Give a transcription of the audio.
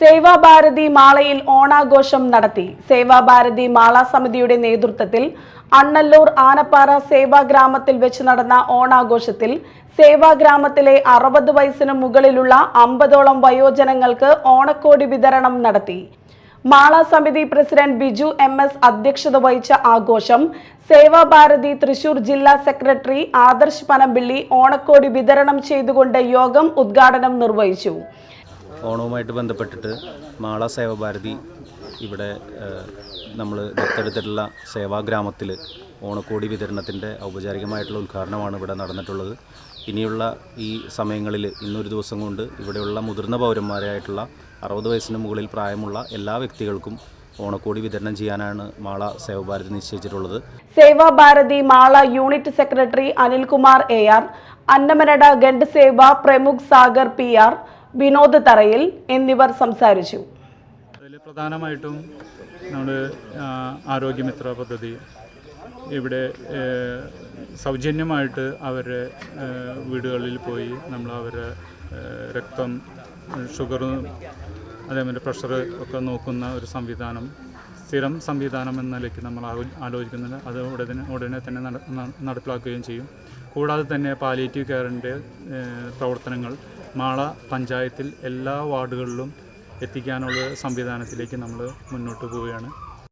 സേവാഭാരതി മാളയിൽ ഓണാഘോഷം നടത്തി. സേവാഭാരതി മാള സമിതിയുടെ നേതൃത്വത്തിൽ അണ്ണല്ലൂർ ആനപ്പാറ സേവാഗ്രാമത്തിൽ വെച്ച് നടന്ന ഓണാഘോഷത്തിൽ സേവാഗ്രാമത്തിലെ അറുപത് വയസ്സിന് മുകളിലുള്ള അമ്പതോളം വയോജനങ്ങൾക്ക് ഓണക്കോടി വിതരണം നടത്തി. മാള സമിതി പ്രസിഡന്റ് ബിജു എം എസ് അധ്യക്ഷത വഹിച്ച ആഘോഷം സേവാഭാരതി തൃശൂർ ജില്ലാ സെക്രട്ടറി ആദർശ് പനമ്പിള്ളി ഓണക്കോടി വിതരണം ചെയ്തുകൊണ്ട് യോഗം ഉദ്ഘാടനം നിർവഹിച്ചു. ഓണവുമായിട്ട് ബന്ധപ്പെട്ടിട്ട് മാള സേവഭാരതി ഇവിടെ നമ്മൾ ദത്തെടുത്തിട്ടുള്ള സേവാഗ്രാമത്തിൽ ഓണക്കോടി വിതരണത്തിന്റെ ഔപചാരികമായിട്ടുള്ള ഉദ്ഘാടനമാണ് ഇവിടെ നടന്നിട്ടുള്ളത്. ഇനിയുള്ള ഈ സമയങ്ങളിൽ ഇന്നൊരു ദിവസം കൊണ്ട് ഇവിടെയുള്ള മുതിർന്ന പൗരന്മാരായിട്ടുള്ള അറുപത് വയസ്സിന് മുകളിൽ പ്രായമുള്ള എല്ലാ വ്യക്തികൾക്കും ഓണക്കോടി വിതരണം ചെയ്യാനാണ് Mala സേവഭാരതി നിശ്ചയിച്ചിട്ടുള്ളത്. Sevabharati Mala unit secretary Anilkumar A R Annamanada ഗണ്ട് Sewa പ്രമുഖ് Sagar P R Vinod Tharayil എന്നിവർ സംസാരിച്ചു. പ്രധാനമായിട്ടും നമ്മൾ ആരോഗ്യമിത്ര പദ്ധതി ഇവിടെ സൗജന്യമായിട്ട് അവരുടെ വീടുകളിൽ പോയി നമ്മൾ അവരെ രക്തം ഷുഗർ അതേപോലെ പ്രഷർ ഒക്കെ നോക്കുന്ന ഒരു സംവിധാനം സ്ഥിരം സംവിധാനം എന്ന നിലയ്ക്ക് നമ്മൾ ആലോ- ആലോചിക്കുന്നുണ്ട്. അത് ഉടനെ ഉടനെ തന്നെ നട- നടപ്പിലാക്കുകയും ചെയ്യും. കൂടാതെ തന്നെ പാലിയേറ്റീവ് കെയറിന്റെ പ്രവർത്തനങ്ങൾ മാള പഞ്ചായത്തിൽ എല്ലാ വാർഡുകളിലും എത്തിക്കാനുള്ള സംവിധാനത്തിലേക്ക് നമ്മൾ മുന്നോട്ട് പോവുകയാണ്.